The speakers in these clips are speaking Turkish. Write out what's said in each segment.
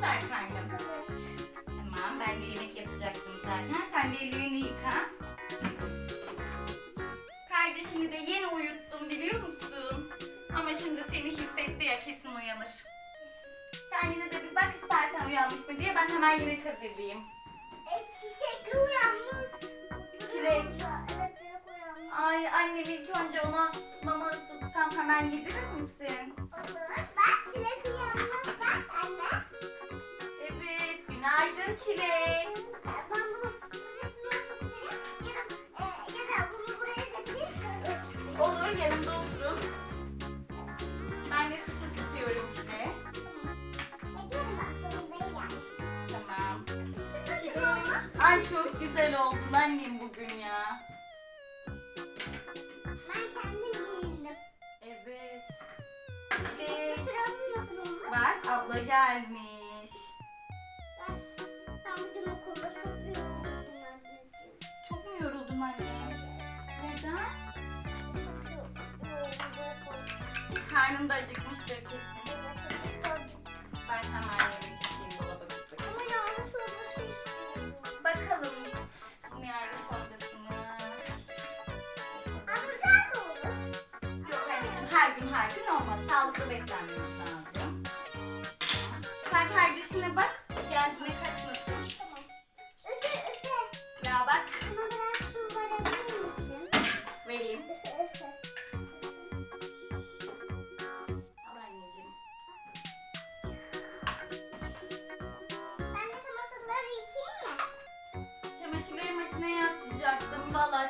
güzel karnım? Tamam ben de yemek yapacaktım zaten. Sen de ellerini yıka. Kardeşini de yeni uyuttum biliyor musun? Ama şimdi seni hissetti ya kesin uyanır. Sen yine de bir bak istersen uyanmış mı diye ben hemen yemek hazırlayayım. E, çiçek uyanmış. Çilek. Evet çilek uyanmış. Ay annem ilk önce ona mama ısıtsam hemen yedirir misin? Olur. Bak çilek uyanmış. Getireyim. Şöyle. Olur, yanımda oturun. Ben de süt ısıtıyorum Çilek. Yani. Tamam. Ay çok güzel oldun annem bugün ya. Evet. Çilek. Bak abla gelmiş. Karnın da acıkmıştır kesin. Ben hemen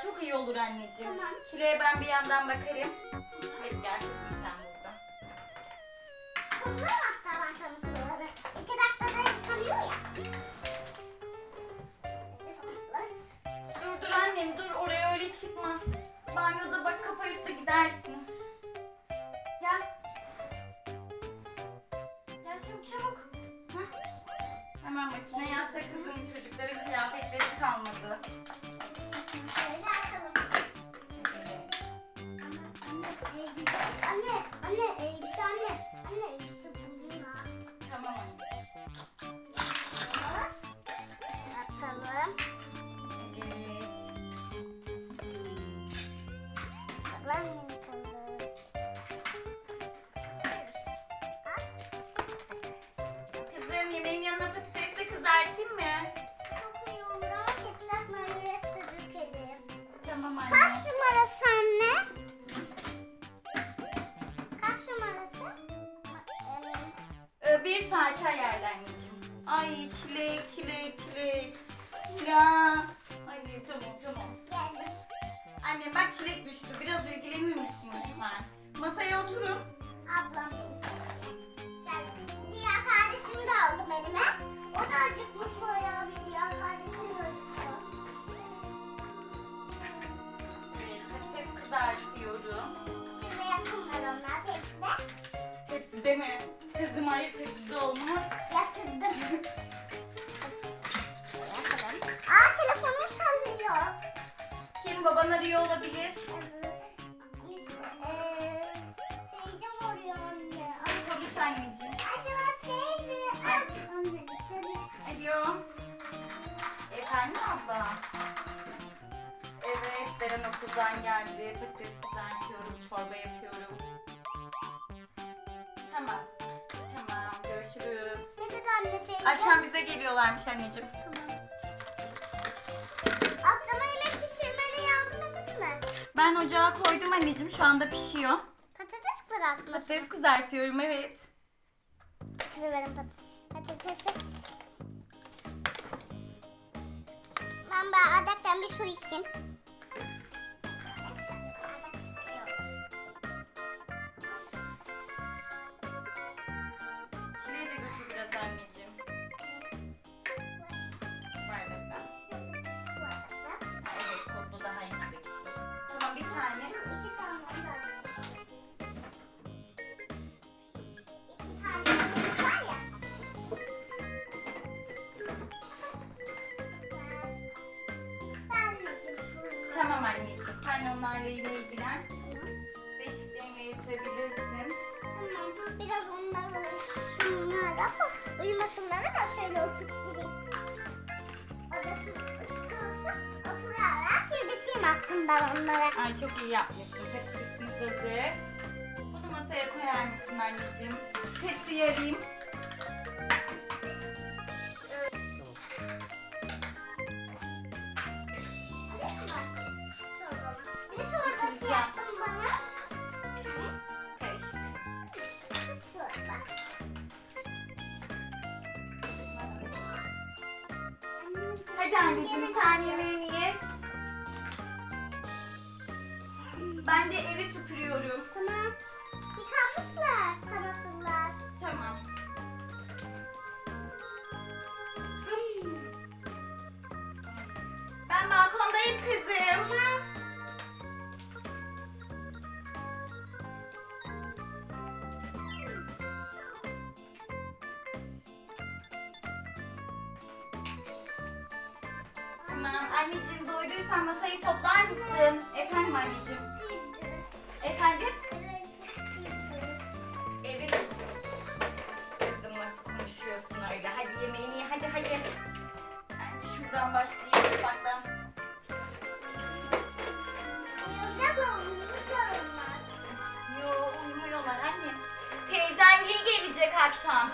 çok iyi olur anneciğim. Tamam. Çileğe ben bir yandan bakarım. Çilek gel kızım sen burada. Toplarım hatta ben çamaşırları. İki dakikada yıkanıyor ya. Dur dur annem dur oraya öyle çıkma. Banyoda bak kafa üstü gidersin. Gel. Gel çabuk çabuk. Hah. Hemen makineye atsa kızım çocukların kıyafetleri kalmadı. Anne. Saate ayarla anneciğim. Ay çilek çilek çilek. Ya. Anne tamam tamam. Anne bak çilek düştü. Biraz ilgilenir misin lütfen? Masaya oturun. Olabilir? Konuş anneciğim. Alo. Efendim abla? Evet, Beren okuldan geldi. Patates kızartıyorum, çorba yapıyorum. Tamam. Tamam, görüşürüz. Akşam bize geliyorlarmış anneciğim. Akşama yemek mi? Ben ocağa koydum anneciğim, şu anda pişiyor. Patates kızartması. Patates kızartıyorum, evet. Pat- patatesi. Ben bardaktan bir su içeyim. Tamam anneciğim, sen onlarla yine ilgilen. Beşiklerini getirebilirsin. Tamam. Biraz onlar uyusunlar ama uyumasınlar ama şöyle oturtturayım. Odası ısı ısı oturarlar. Sildirteyim aslında onlara. Ay çok iyi yapmışsın. Patatesimiz hazır. Bunu masaya koyar mısın anneciğim? Tepsiyi arayayım. Hadi anneciğim sen yemeğini ye. Ben de evi süpürüyorum. Tamam. Yıkanmışlar. Kanasınlar. Tamam. Hmm. Ben balkondayım kızım. Tamam. Anneciğim doyduysan masayı toplar mısın? Efendim anneciğim. Efendim? Evet. Kızım nasıl konuşuyorsun öyle? Hadi yemeğini ye. Hadi hadi. Ben şuradan başlayayım mutfaktan. Oyuncak olmuşlar onlar. Yo uyumuyorlar anne. Teyzen gel gelecek akşam.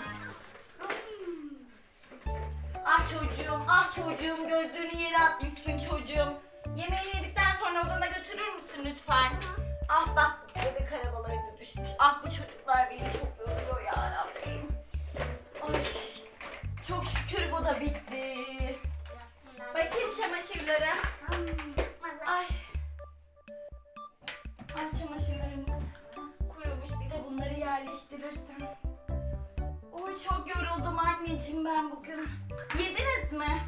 Çocuğum, gözlüğünü yere atmışsın çocuğum. Yemeğini yedikten sonra odana götürür müsün lütfen? Ah bak bebek arabaları da düşmüş. Ah bu çocuklar beni çok yoruyor ya Rabbim. Ay, çok şükür bu da bitti. Bakayım çamaşırlara. Ay. Ay çamaşırlarımız kurumuş. Bir de bunları yerleştirirsem. Oy çok yoruldum anneciğim ben bugün. Yediniz mi?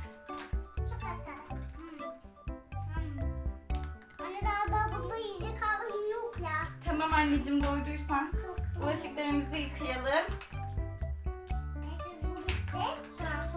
Anneciğim doyduysan. Bulaşıklarımızı yıkayalım. Neyse bu bitti. Şu an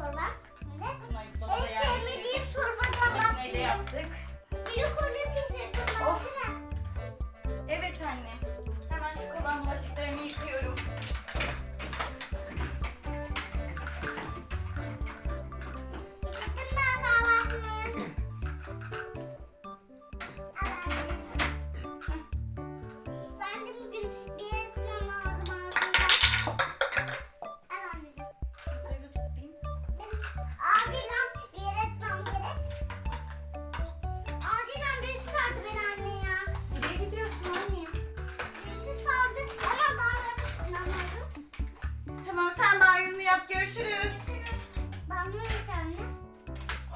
Ben ne anne?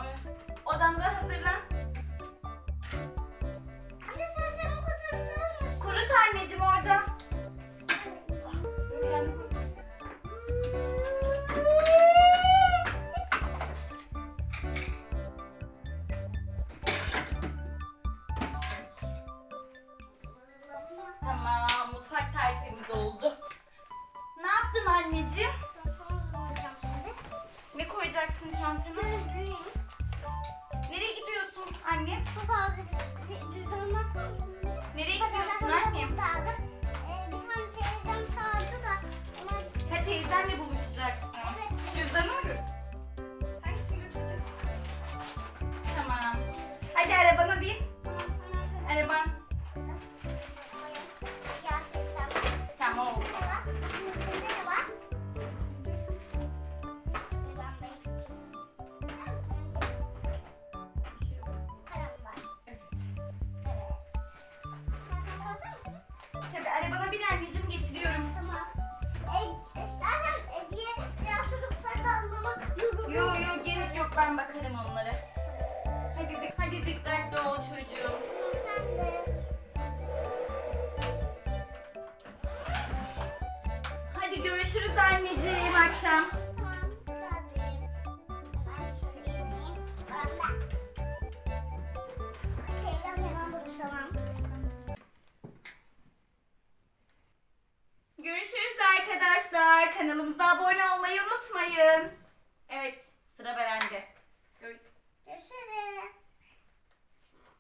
Oy. Odanda hazırlan. Anne sen çabuk oturtulur musun? Kurut anneciğim orada. Anne? Nereye gidiyorsun annem? Ee, Bir tane teyzem çağırdı da ona Ha teyzenle buluşacaksın. Evet. Cüzdanı mı gör? Hangisini götüreceksin? Tamam. Hadi arabana bin. Araban. Ya sesem. Tamam oldu. Ben bakarım onlara. Hadi dik hadi dikkatli ol çocuğum. Sen de. Hadi görüşürüz anneciğim akşam. Görüşürüz arkadaşlar. Kanalımıza abone olmayı unutmayın.